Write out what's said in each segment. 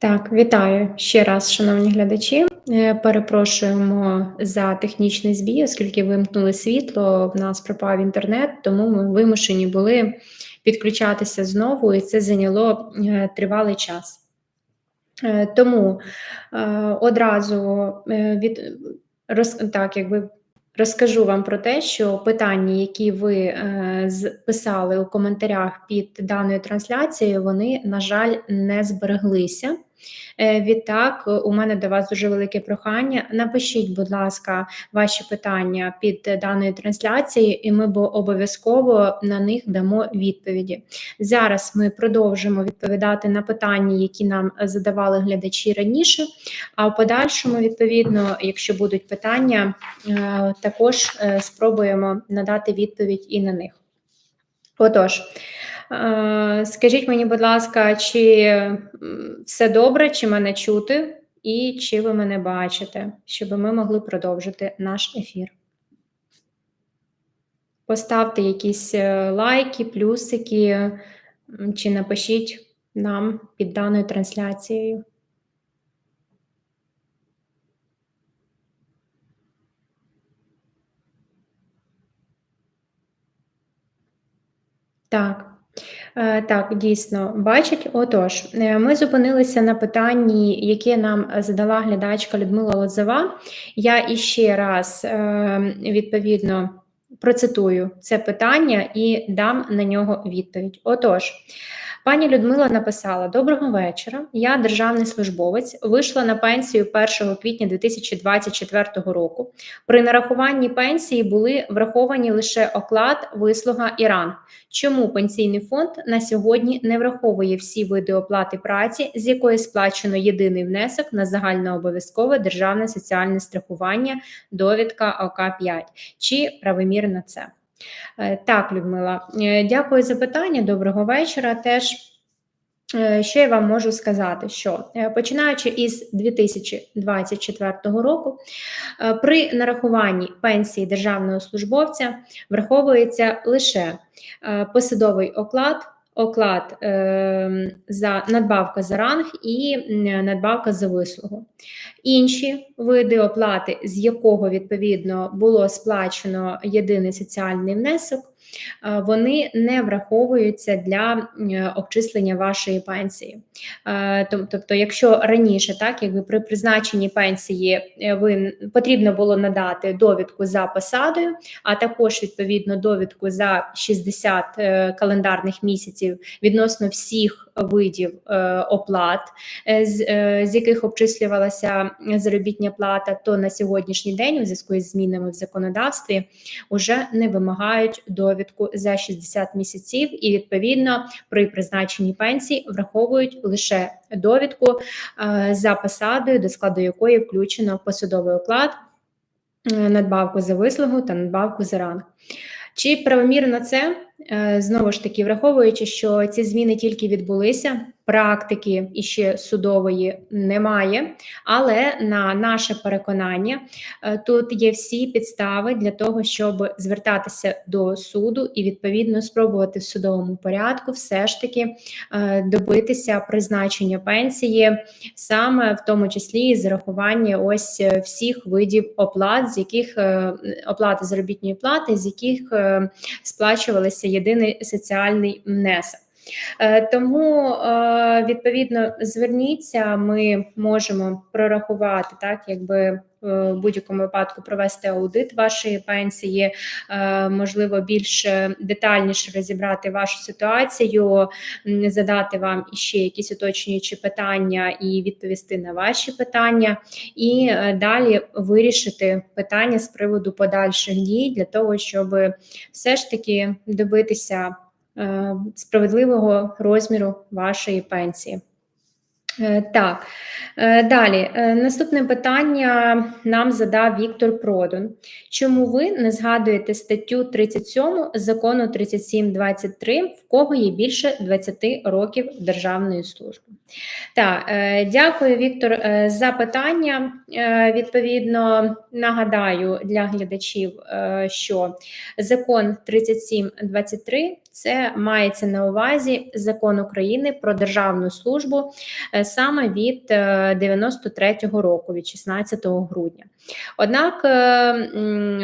Так, вітаю ще раз, шановні глядачі. Е, перепрошуємо за технічний збій, оскільки вимкнули світло, в нас пропав інтернет, тому ми вимушені були підключатися знову, і це зайняло е, тривалий час. Е, тому одразу від роз, так, якби Розкажу вам про те, що питання, які ви писали у коментарях під даною трансляцією, вони, на жаль, не збереглися. Е, відтак, у мене до вас дуже велике прохання. Напишіть, будь ласка, ваші питання під даною трансляцією, і ми обов'язково на них дамо відповіді. Зараз ми продовжимо відповідати на питання, які нам задавали глядачі раніше. А в подальшому, відповідно, якщо будуть питання, е, також е, спробуємо надати відповідь і на них. Отож. Е, скажіть мені, будь ласка, чи все добре, чи мене чути, і чи ви мене бачите, щоб ми могли продовжити наш ефір? Поставте якісь е, лайки, плюсики, чи напишіть нам під даною трансляцією. Так. Е, так, дійсно бачить. Отож, е, ми зупинилися на питанні, яке нам задала глядачка Людмила Лозова. Я іще раз е, відповідно процитую це питання і дам на нього відповідь. Отож. Пані Людмила написала: Доброго вечора. Я державний службовець, вийшла на пенсію 1 квітня 2024 року. При нарахуванні пенсії були враховані лише оклад, вислуга і ранг. Чому пенсійний фонд на сьогодні не враховує всі види оплати праці, з якої сплачено єдиний внесок на загальнообов'язкове державне соціальне страхування, довідка ОК 5 чи правомірно це? Е, так, Людмила, е, дякую за питання. Доброго вечора. Теж е, що я вам можу сказати, що починаючи із 2024 року, при нарахуванні пенсії державного службовця враховується лише посадовий оклад оклад е, за надбавка за ранг і надбавка за вислугу. Інші види оплати, з якого відповідно було сплачено єдиний соціальний внесок, вони не враховуються для е, обчислення вашої пенсії. Е, тобто, якщо раніше, так якби при призначенні пенсії ви потрібно було надати довідку за посадою, а також відповідно довідку за 60 календарних місяців відносно всіх видів оплат, з яких обчислювалася заробітня плата, то на сьогоднішній день, у зв'язку із змінами в законодавстві, вже не вимагають довідку довідку за 60 місяців, і відповідно при призначенні пенсії враховують лише довідку е, за посадою, до складу якої включено посадовий оклад, е, надбавку за вислугу та надбавку за ранг. Чи правомірно це е, знову ж таки, враховуючи, що ці зміни тільки відбулися, практики іще судової немає, але на наше переконання е, тут є всі підстави для того, щоб звертатися до суду і відповідно спробувати в судовому порядку все ж таки е, добитися призначення пенсії, саме в тому числі з зарахування ось е, всіх видів оплат, з яких оплати заробітної плати, з яких сплачувалися єдиний соціальний внесок. Е, тому е, відповідно зверніться, ми можемо прорахувати так, якби. Е, в будь-якому випадку провести аудит вашої пенсії, можливо, більш детальніше розібрати вашу ситуацію, задати вам ще якісь уточнюючі питання і відповісти на ваші питання, і далі вирішити питання з приводу подальших дій для того, щоб все ж таки добитися. Е, справедливого розміру вашої пенсії. Е, так, е, далі. Наступне питання нам задав Віктор Продон. Чому ви не згадуєте статтю 37 закону 3723, в кого є більше 20 років державної служби? Так, дякую, Віктор, за питання. Відповідно, нагадаю для глядачів, що закон 3723 це мається на увазі закон України про державну службу е, саме від е, 93-го року, від 16 грудня. Однак е,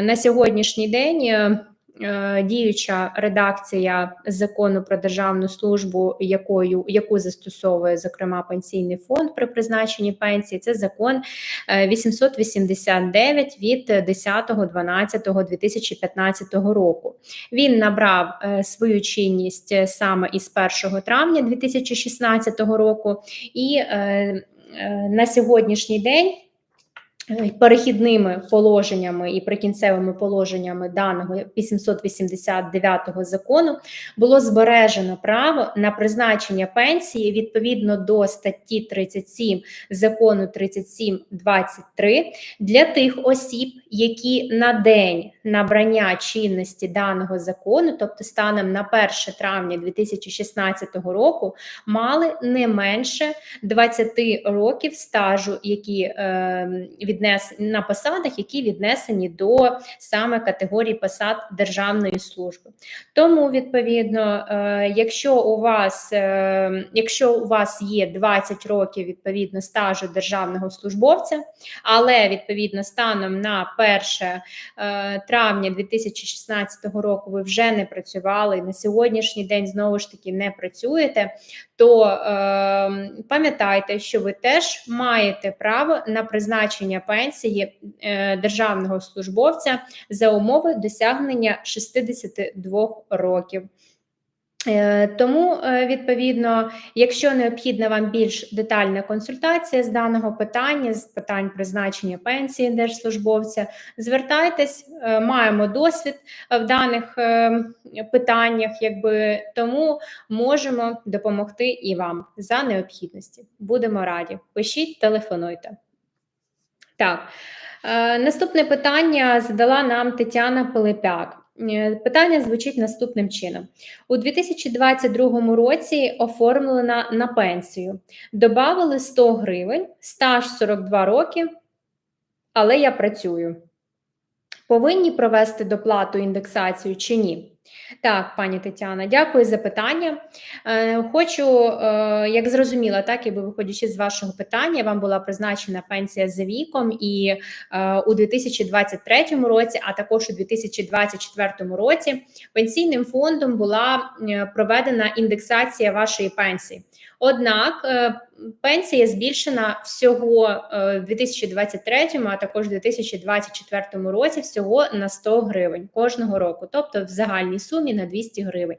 на сьогоднішній день. Е, е, Діюча редакція закону про державну службу, якою яку застосовує зокрема пенсійний фонд при призначенні пенсії, це закон е, 889 від 10.12.2015 року. Він набрав е, свою чинність е, саме із 1 травня 2016 року, і е, е, на сьогоднішній день. Е, Перехідними положеннями і прикінцевими положеннями даного 889 закону було збережено право на призначення пенсії відповідно до статті 37 закону 3723 для тих осіб, які на день набрання чинності даного закону, тобто станом на 1 травня 2016 року, мали не менше 20 років стажу, які е, віднес на посадах, які віднесені до саме категорії посад державної служби. Тому, відповідно, е, якщо у вас, е, якщо у вас є 20 років відповідно стажу державного службовця, але відповідно станом на 1 е, травня 2016 року ви вже не працювали на сьогоднішній день знову ж таки не працюєте, то е, пам'ятайте, що ви теж маєте право на призначення пенсії е, державного службовця за умови досягнення 62 років. Е, Тому, е, відповідно, якщо необхідна вам більш детальна консультація з даного питання, з питань призначення пенсії держслужбовця, звертайтесь, е, маємо досвід в даних питаннях, якби тому можемо допомогти і вам за необхідності. Будемо раді. Пишіть, телефонуйте. Так, наступне питання задала нам Тетяна Пилипяк. Е, Питання звучить наступним чином: у 2022 році оформлена на пенсію. Добавили 100 гривень, стаж 42 роки, але я працюю. Повинні провести доплату індексацію чи ні? Так, пані Тетяна, дякую за питання. Е, Хочу, е, як зрозуміла, так і виходячи з вашого питання, вам була призначена пенсія за віком, і е, у 2023 році, а також у 2024 році, пенсійним фондом була проведена індексація вашої пенсії. Однак е, пенсія збільшена всього е, в 2023, а також у 2024 році всього на 100 гривень кожного року, тобто в загальній сумі на 200 гривень.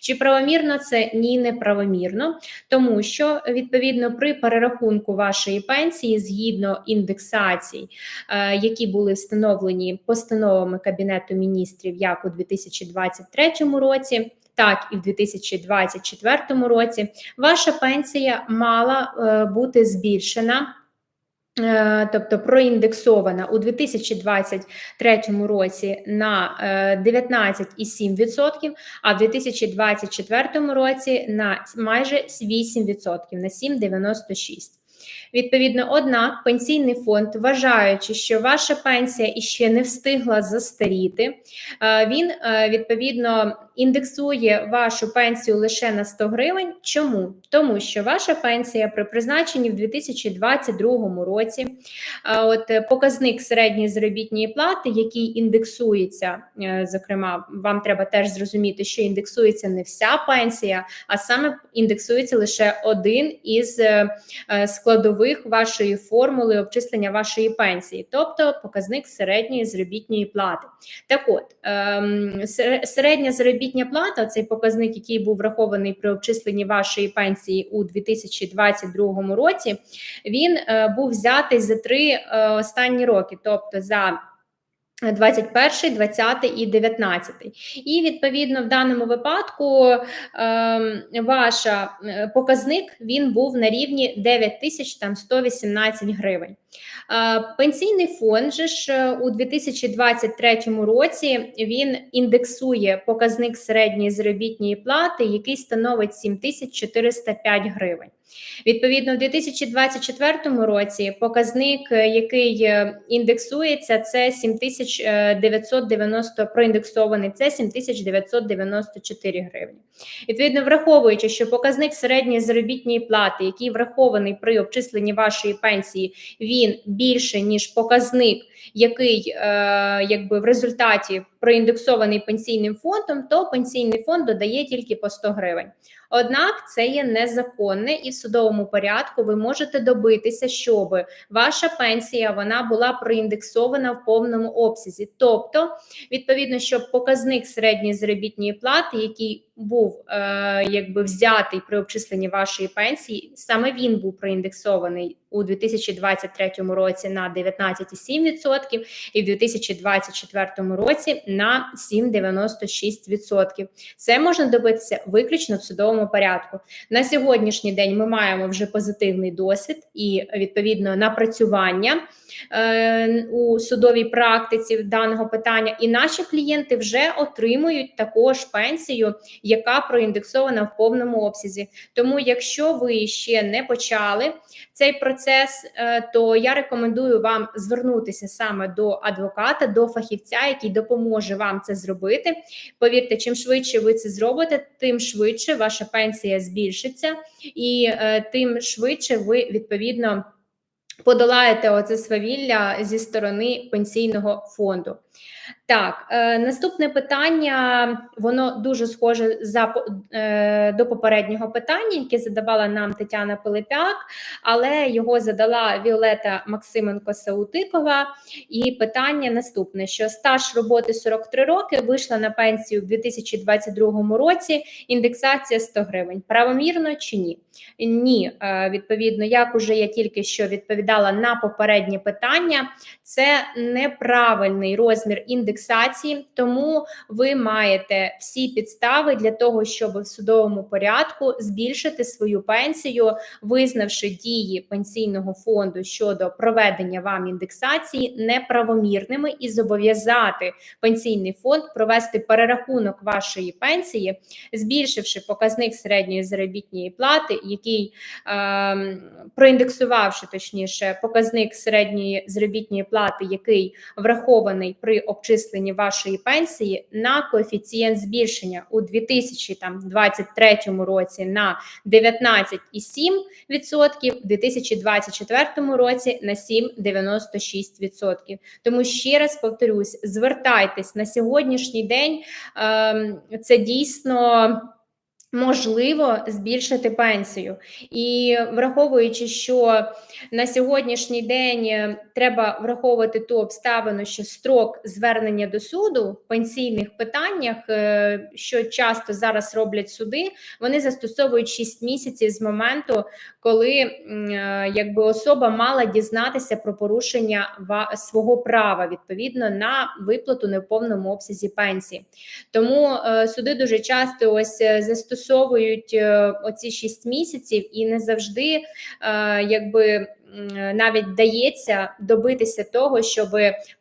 Чи правомірно це? Ні, не правомірно, тому що відповідно при перерахунку вашої пенсії згідно індексацій, е, які були встановлені постановами Кабінету міністрів як у 2023 році. Так, і в 2024 році ваша пенсія мала е, бути збільшена. е, Тобто проіндексована у 2023 році на е, 19,7%, а в 2024 році на майже 8%, на 7,96%. Відповідно, однак пенсійний фонд, вважаючи, що ваша пенсія іще не встигла застаріти, е, він е, відповідно індексує вашу пенсію лише на 100 гривень. Чому? Тому що ваша пенсія при призначенні в 2022 році, е, от показник середньої заробітної плати, який індексується, зокрема, вам треба теж зрозуміти, що індексується не вся пенсія, а саме індексується лише один із е, складових вашої формули обчислення вашої пенсії, тобто показник середньої заробітної плати. Так от, ем, середня заробітня плата, цей показник, який був врахований при обчисленні вашої пенсії у 2022 році, він е, був взятий за три е, останні роки, тобто за 21, 20 і 19. І відповідно в даному випадку е, ваша е, показник він був на рівні 9118 гривень. Е, пенсійний фонд же ж е, у 2023 році він індексує показник середньої заробітної плати, який становить 7405 гривень. Відповідно, в 2024 році показник, е, який індексується, це 7990 проіндексований, це 7994 гривні. Відповідно, враховуючи, що показник середньої заробітної плати, який врахований при обчисленні вашої пенсії, він більше ніж показник, який е, якби в результаті проіндексований пенсійним фондом, то пенсійний фонд додає тільки по 100 гривень. Однак це є незаконне, і в судовому порядку ви можете добитися, щоб ваша пенсія вона була проіндексована в повному обсязі. Тобто, відповідно, щоб показник середньої заробітної плати, який був е, якби взятий при обчисленні вашої пенсії, саме він був проіндексований у 2023 році на 19,7% і в 2024 році на 7,96%. Це можна добитися виключно в судовому порядку. На сьогоднішній день ми маємо вже позитивний досвід і відповідно напрацювання е, у судовій практиці даного питання, і наші клієнти вже отримують також пенсію, яка проіндексована в повному обсязі. Тому, якщо ви ще не почали цей процес, е, то я рекомендую вам звернутися саме до адвоката, до фахівця, який допоможе вам це зробити. Повірте, чим швидше ви це зробите, тим швидше ваша пенсія збільшиться, і е, тим швидше ви відповідно подолаєте оце свавілля зі сторони пенсійного фонду. Так, е, наступне питання, воно дуже схоже за е, до попереднього питання, яке задавала нам Тетяна Пилипяк, але його задала Віолета Максименко Саутикова. І питання наступне: що стаж роботи 43 роки вийшла на пенсію в 2022 році. Індексація 100 гривень. Правомірно чи ні? Ні, е, відповідно, як уже я тільки що відповідала на попереднє питання, це неправильний розмір індексації, тому ви маєте всі підстави для того, щоб в судовому порядку збільшити свою пенсію, визнавши дії пенсійного фонду щодо проведення вам індексації неправомірними і зобов'язати пенсійний фонд провести перерахунок вашої пенсії, збільшивши показник середньої заробітної плати, який е, проіндексувавши точніше показник середньої заробітної плати, який врахований при обчисленні вашої пенсії на коефіцієнт збільшення у 2023 році на 19,7%, у 2024 році на 7,96%. Тому ще раз повторюсь: звертайтесь на сьогоднішній день. Ем, це дійсно. Можливо збільшити пенсію, і враховуючи, що на сьогоднішній день е, треба враховувати ту обставину, що строк звернення до суду в пенсійних питаннях, е, що часто зараз роблять суди, вони застосовують 6 місяців з моменту, коли е, якби особа мала дізнатися про порушення свого права відповідно на виплату не в повному обсязі пенсії. Тому суди дуже часто ось застосовують застосовують е, оці 6 місяців, і не завжди е, якби навіть вдається добитися того, щоб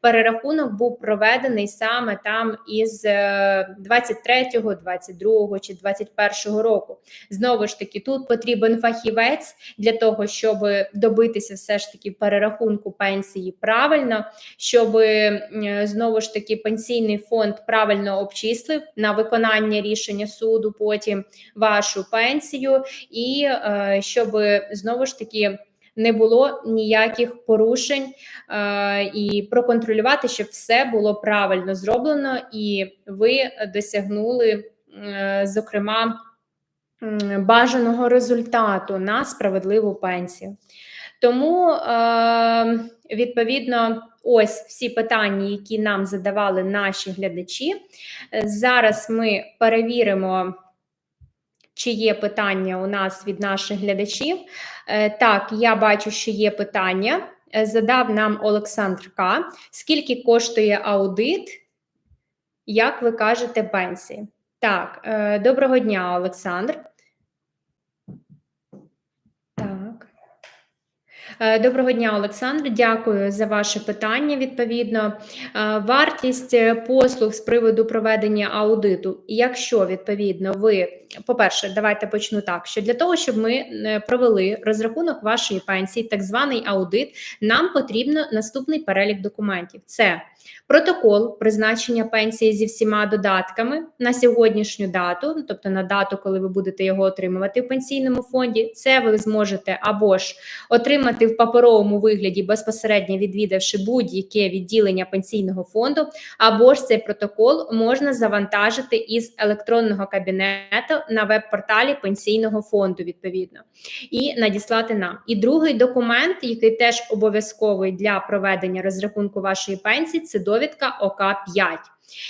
перерахунок був проведений саме там із 23-го, е, 22-го чи 21-го року. Знову ж таки, тут потрібен фахівець для того, щоб добитися все ж таки перерахунку пенсії правильно, щоб знову ж таки пенсійний фонд правильно обчислив на виконання рішення суду, потім вашу пенсію, і е, щоб знову ж таки не було ніяких порушень е, і проконтролювати, щоб все було правильно зроблено, і ви досягнули, е, зокрема, бажаного результату на справедливу пенсію. Тому, е, відповідно, ось всі питання, які нам задавали наші глядачі. Зараз ми перевіримо. Чи є питання у нас від наших глядачів? Е, так, я бачу, що є питання е, задав нам Олександр К. Скільки коштує аудит? Як ви кажете, пенсії? Так, е, доброго дня, Олександр. Так. Е, Доброго дня, Олександр. Дякую за ваше питання. Відповідно, Е, вартість е, послуг з приводу проведення аудиту. Якщо відповідно ви, по-перше, давайте почну так: що для того, щоб ми е, провели розрахунок вашої пенсії, так званий аудит, нам потрібно наступний перелік документів: це протокол призначення пенсії зі всіма додатками на сьогоднішню дату, тобто на дату, коли ви будете його отримувати в пенсійному фонді. Це ви зможете або ж отримати в паперовому вигляді, безпосередньо відвідавши будь-яке відділення пенсійного фонду, або ж цей протокол можна завантажити із електронного кабінету на веб-порталі пенсійного фонду, відповідно, і надіслати нам. І другий документ, який теж обов'язковий для проведення розрахунку вашої пенсії, це довідка ОК 5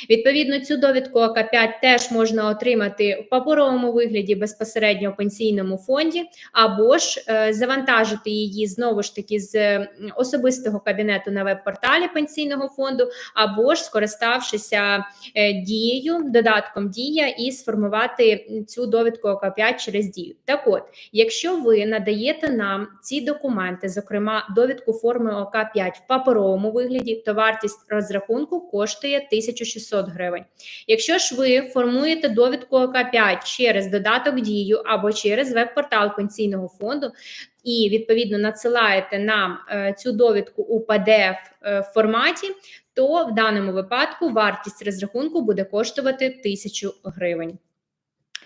Відповідно, цю довідку ОК5 теж можна отримати в паперовому вигляді безпосередньо в пенсійному фонді, або ж е, завантажити її знову ж таки з особистого кабінету на веб-порталі пенсійного фонду, або ж скориставшися е, дією, додатком дія і сформувати цю довідку ОК5 через дію. Так от, якщо ви надаєте нам ці документи, зокрема довідку форми ОК5 в паперовому вигляді, то вартість розрахунку коштує 1600 гривень. Якщо ж ви формуєте довідку ОК5 через додаток дію або через веб-портал пенсійного фонду, і відповідно надсилаєте нам е, цю довідку у PDF е, форматі, то в даному випадку вартість розрахунку буде коштувати 1000 гривень.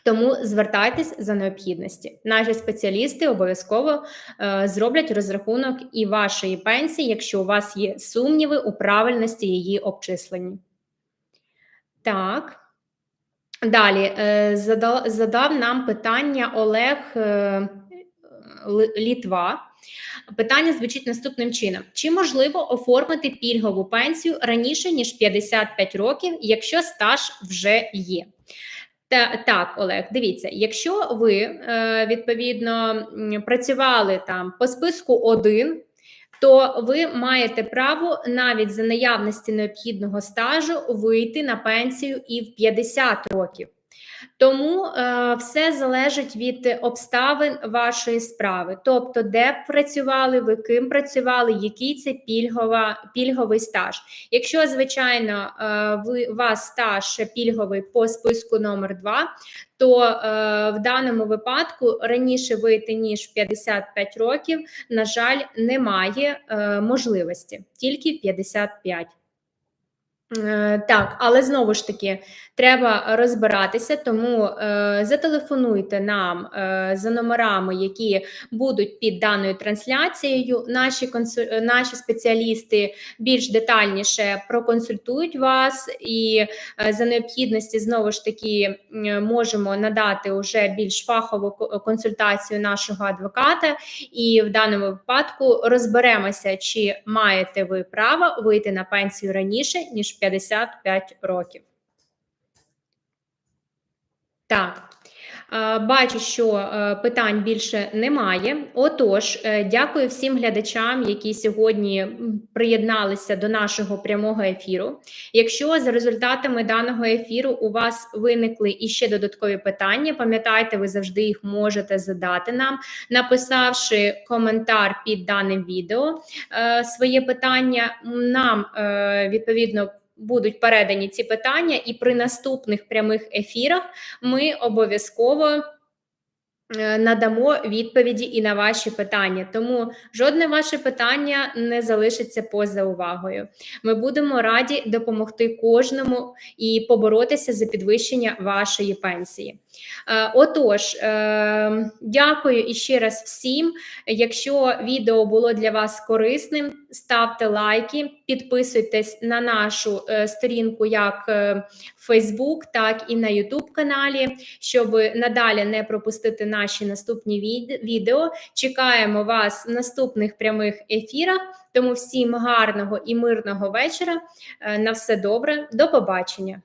Тому звертайтесь за необхідності. Наші спеціалісти обов'язково е, зроблять розрахунок і вашої пенсії, якщо у вас є сумніви у правильності її обчислення. Так. Далі е, задав, нам питання Олег е, Літва. Питання звучить наступним чином: чи можливо оформити пільгову пенсію раніше ніж 55 років, якщо стаж вже є? Та, так, Олег, дивіться, якщо ви е, відповідно працювали там по списку 1, то ви маєте право навіть за наявності необхідного стажу вийти на пенсію і в 50 років. Тому е, все залежить від обставин вашої справи, тобто, де працювали, ви ким працювали, який це пільгова, пільговий стаж. Якщо, звичайно, е, ви вас стаж пільговий по списку номер 2 то е, в даному випадку раніше вийти ніж 55 років, на жаль, немає е, можливості, тільки 55. Е, Так, але знову ж таки треба розбиратися, тому е, зателефонуйте нам е, за номерами, які будуть під даною трансляцією. Наші консу... е, наші спеціалісти більш детальніше проконсультують вас, і е, за необхідності знову ж таки м, можемо надати уже більш фахову консультацію нашого адвоката. І в даному випадку розберемося, чи маєте ви право вийти на пенсію раніше ніж 55 років. Так. Бачу, що е, питань більше немає. Отож, е, дякую всім глядачам, які сьогодні приєдналися до нашого прямого ефіру. Якщо за результатами даного ефіру у вас виникли іще додаткові питання, пам'ятайте, ви завжди їх можете задати нам, написавши коментар під даним відео е, своє питання. Нам відповідно. Будуть передані ці питання, і при наступних прямих ефірах ми обов'язково е, надамо відповіді і на ваші питання. Тому жодне ваше питання не залишиться поза увагою. Ми будемо раді допомогти кожному і поборотися за підвищення вашої пенсії. Е, Отож, е, дякую іще раз всім. Якщо відео було для вас корисним, ставте лайки, підписуйтесь на нашу е, сторінку як Facebook, так і на YouTube каналі, щоб надалі не пропустити наші наступні відео. Чекаємо вас в наступних прямих ефірах. Тому всім гарного і мирного вечора. На все добре, до побачення.